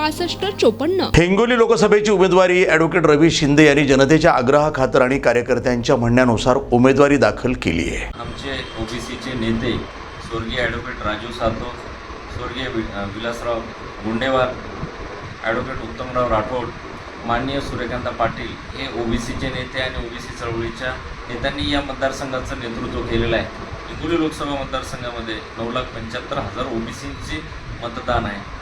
पासष्ट चोपन्न. हिंगोली लोकसभेची उमेदवारी ॲडव्होकेट रवी शिंदे यांनी जनतेच्या आग्रहाखातर आणि कार्यकर्त्यांच्या म्हणण्यानुसार उमेदवारी दाखल केली आहे. आमचे ओबीसीचे नेते स्वर्गीय ॲडव्होकेट राजू सातो स्वर्गीय विलासराव गुंडेवार ॲडव्होकेट उत्तमराव राठोड माननीय सूर्यकांता पाटील हे ओबीसीचे नेते आणि ओबीसी चळवळीच्या नेत्यांनी या मतदारसंघाचं नेतृत्व केलेलं आहे. हिंगोली लोकसभा मतदारसंघामध्ये नऊ लाख पंच्याहत्तर हजार ओबीसींचे मतदान आहे.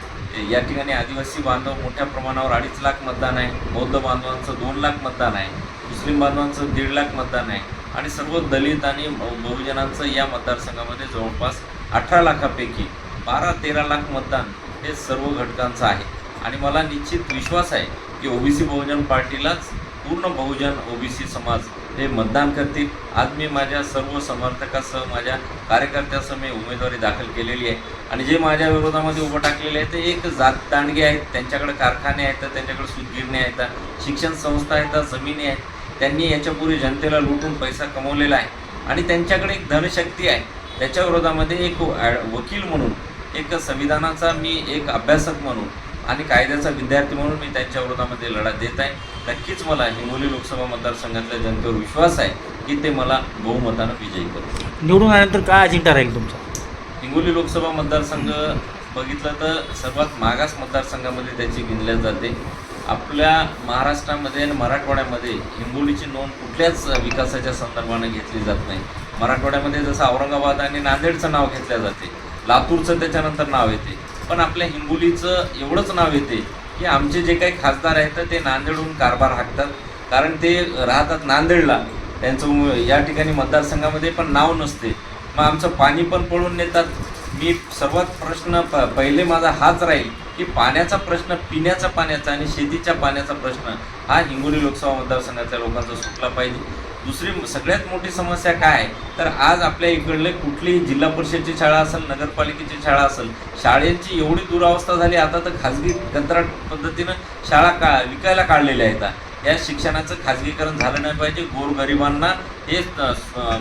या ठिकाणी आदिवासी बांधव मोठ्या प्रमाणावर अडीच लाख मतदान आहे. बौद्ध बांधवांचं दोन लाख मतदान आहे. मुस्लिम बांधवांचं दीड लाख मतदान आहे. आणि सर्व दलित आणि बहुजनांचं या मतदारसंघामध्ये जवळपास अठरा लाखापैकी बारा तेरा लाख मतदान हे सर्व घटकांचं आहे. आणि मला निश्चित विश्वास आहे की ओबीसी बहुजन पार्टीलाच पूर्ण बहुजन ओबीसी समाज हे मतदान करतील. आज मी माझ्या सर्व समर्थकासह माझ्या कार्यकर्त्यासह मी उमेदवारी दाखल केलेली आहे. आणि जे माझ्या विरोधामध्ये उभं टाकलेले आहे ते एक जात दांडगे आहेत. त्यांच्याकडे कारखाने आहेत त्यांच्याकडे सूतगिरणी आहेत शिक्षण संस्था आहेत जमिनी आहेत. त्यांनी याच्यापूर्वी जनतेला लुटून पैसा कमवलेला आहे. आणि त्यांच्याकडे एक धनशक्ती आहे. त्याच्या विरोधामध्ये एक ॲड- वकील म्हणून एक संविधानाचा मी एक अभ्यासक म्हणून आणि कायद्याचा विद्यार्थी म्हणून मी त्यांच्या विरोधामध्ये लढा देत आहे. नक्कीच मला हिंगोली लोकसभा मतदारसंघातल्या जनतेवर विश्वास आहे की ते मला बहुमतानं विजयी करू निवडून आल्यानंतर काय अजेंडा राहील तुमचा? हिंगोली लोकसभा मतदारसंघ बघितलं तर सर्वात मागास मतदारसंघामध्ये त्याची गिनल्या जाते. आपल्या महाराष्ट्रामध्ये आणि मराठवाड्यामध्ये हिंगोलीची नोंद कुठल्याच विकासाच्या संदर्भाने घेतली जात नाही. मराठवाड्यामध्ये जसं औरंगाबाद आणि नांदेडचं नाव घेतलं जाते. लातूरचं त्याच्यानंतर नाव येते. पण आपल्या हिंगोलीचं एवढंच नाव येते की आमचे जे काही खासदार आहेत तर ते नांदेडहून कारभार हाकतात. कारण ते राहतात नांदेडला. त्यांचं या ठिकाणी मतदारसंघामध्ये पण नाव नसते. मग आमचं पाणी पण पळून नेतात. मी सर्वात प्रश्न प पहिले माझा हाच राहील की पाण्याचा प्रश्न पिण्याचा पाण्याचा आणि शेतीच्या पाण्याचा प्रश्न हा हिंगोली लोकसभा मतदारसंघातल्या लोकांचा सुटला पाहिजे. दुसरी सगळ्यात मोठी समस्या काय? आहे तर आज आपल्या इकडले कुठलीही जिल्हा परिषदची शाळा असेल नगरपालिकेची शाळा असेल शाळेंची एवढी दुरावस्था झाली आता तर खाजगी कंत्राट पद्धतीनं शाळा का विकायला काढलेल्या आहेत. या शिक्षणाचं खाजगीकरण झालं नाही पाहिजे. गोरगरिबांना हे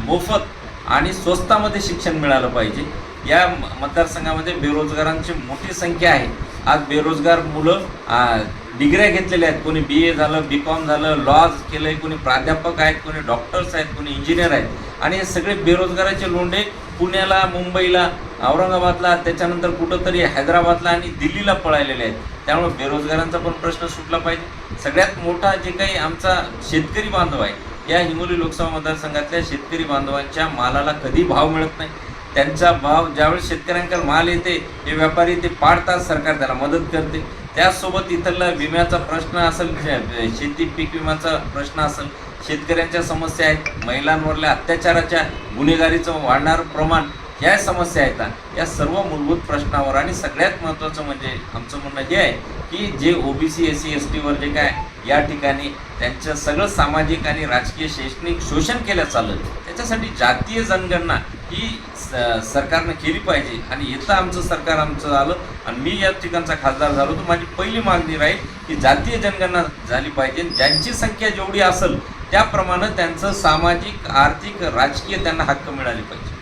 मोफत आणि स्वस्तामध्ये शिक्षण मिळालं पाहिजे. या मतदारसंघामध्ये बेरोजगारांची मोठी संख्या आहे. आज बेरोजगार मुलं डिग्र्या घेतलेल्या आहेत. कोणी बी ए झालं बी कॉम झालं लॉज केलं आहे कोणी प्राध्यापक आहेत कोणी डॉक्टर्स आहेत कोणी इंजिनियर आहेत. आणि हे सगळे बेरोजगाराचे लोंढे पुण्याला मुंबईला औरंगाबादला त्याच्यानंतर कुठंतरी हैदराबादला आणि दिल्लीला पळालेले आहेत. त्यामुळे बेरोजगारांचा पण प्रश्न सुटला पाहिजे. सगळ्यात मोठा जे काही आमचा शेतकरी बांधव आहे या हिंगोली लोकसभा मतदारसंघातल्या शेतकरी बांधवांच्या मालाला कधी भाव मिळत नाही. त्यांचा भाव ज्यावेळेस शेतकऱ्यांकडे माल येते हे व्यापारी ते पाडतात सरकार त्याला मदत करते. त्याचसोबत इथला विम्याचा प्रश्न असेल शेती पीक विम्याचा प्रश्न असेल शेतकऱ्यांच्या समस्या आहेत महिलांवरल्या अत्याचाराच्या गुन्हेगारीचं वाढणारं प्रमाण ह्या समस्या आहेत. या सर्व मूलभूत प्रश्नावर आणि सगळ्यात महत्त्वाचं म्हणजे आमचं म्हणणं हे आहे की जे ओबीसी एस सी एस टीवर जे काय या ठिकाणी त्यांचं सगळं सामाजिक आणि राजकीय शैक्षणिक शोषण केलं चाललं त्याच्यासाठी जातीय जनगणना ही सरकारनं केली पाहिजे. आणि इथं आमचं सरकार आमचं आलं आणि मी या ठिकाणचा खासदार झालो तर माझी पहिली मागणी राहील की जातीय जनगणना झाली पाहिजे. ज्यांची संख्या जेवढी असेल त्याप्रमाणे त्यांचं सामाजिक आर्थिक राजकीय त्यांना हक्क मिळाले पाहिजे.